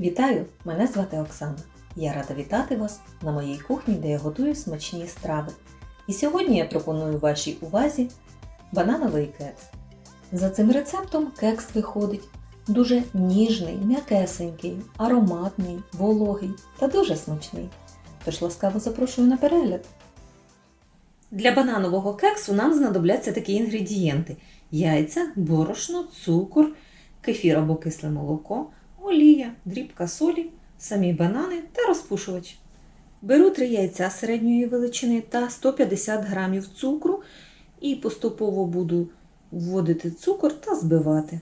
Вітаю! Мене звати Оксана. Я рада вітати вас на моїй кухні, де я готую смачні страви. І сьогодні я пропоную вашій увазі банановий кекс. За цим рецептом кекс виходить дуже ніжний, м'якесенький, ароматний, вологий та дуже смачний. Тож ласкаво запрошую на перегляд. Для бананового кексу нам знадобляться такі інгредієнти: яйця, борошно, цукор, кефір або кисле молоко, олія, дрібка солі, самі банани та розпушувач. Беру 3 яйця середньої величини та 150 г цукру і поступово буду вводити цукор та збивати.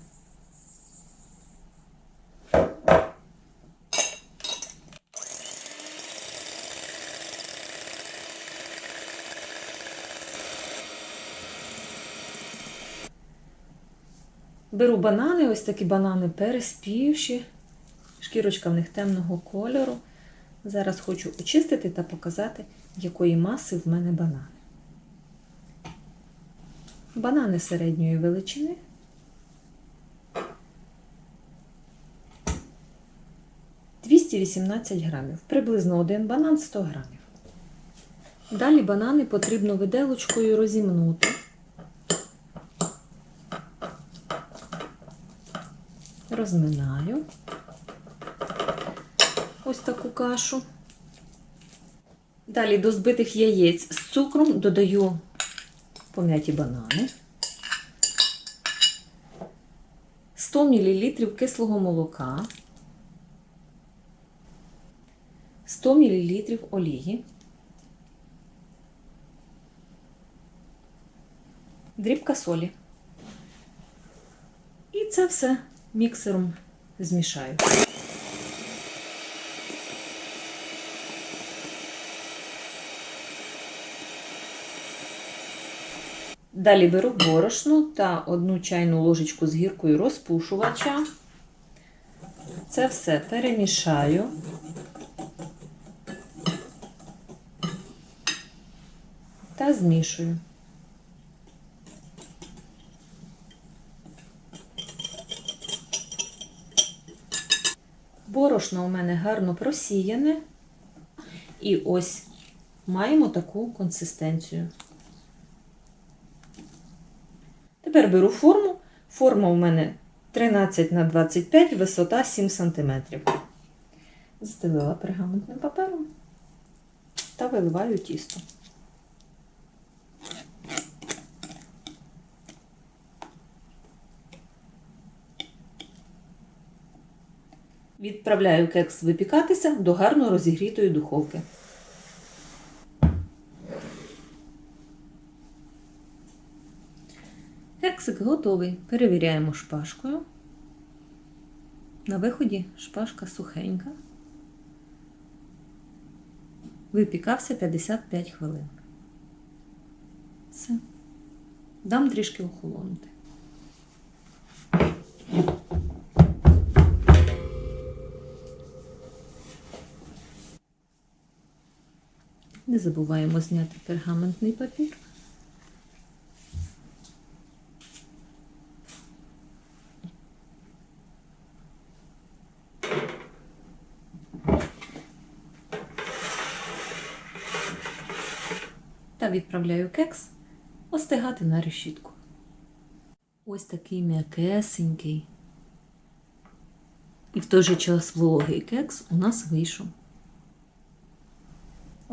Беру банани, ось такі банани переспівші, шкірочка в них темного кольору. Зараз хочу очистити та показати, якої маси в мене банани. Банани середньої величини. «218 грамів, приблизно один банан 100 грамів. Далі банани потрібно виделочкою розімнути. Розминаю. Ось таку кашу. Далі до збитих яєць з цукром додаю пом'яті банани, 100 мл кислого молока, 100 мл олії, дрібка солі. І це все міксером змішаю. Далі беру борошно та одну чайну ложечку з гіркою розпушувача. Це все перемішаю. Та змішую. Борошно у мене гарно просіяне. І ось маємо таку консистенцію. Тепер беру форму. Форма у мене 13 на 25, висота 7 см. Застелила пергаментним папером та виливаю тісто. Відправляю кекс випікатися до гарно розігрітої духовки. Кексик готовий. Перевіряємо шпажкою. На виході шпажка сухенька. Випікався 55 хвилин. Все. Дам трішки охолонути. Забуваємо зняти пергаментний папір. Та відправляю кекс остигати на решітку. Ось такий м'якесенький. І в той же час вологий кекс у нас вийшов.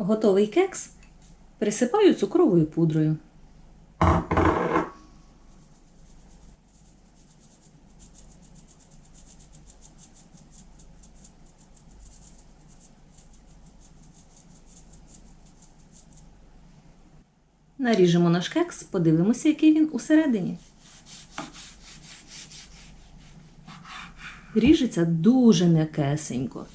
Готовий кекс присипаю цукровою пудрою. Наріжемо наш кекс, подивимося, який він усередині. Ріжеться дуже м'якесенько.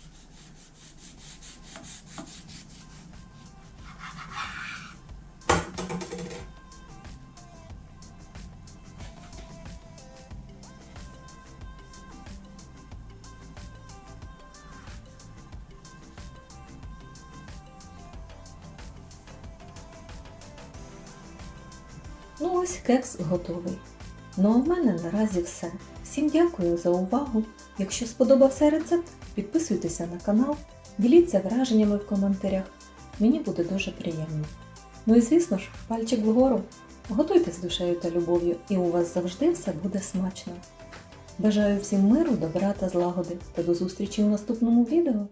Ну ось кекс готовий. Ну а в мене наразі все. Всім дякую за увагу. Якщо сподобався рецепт, підписуйтеся на канал, діліться враженнями в коментарях. Мені буде дуже приємно. Ну і звісно ж, пальчик вгору. Готуйте з душею та любов'ю, і у вас завжди все буде смачно. Бажаю всім миру, добра та злагоди та до зустрічі у наступному відео!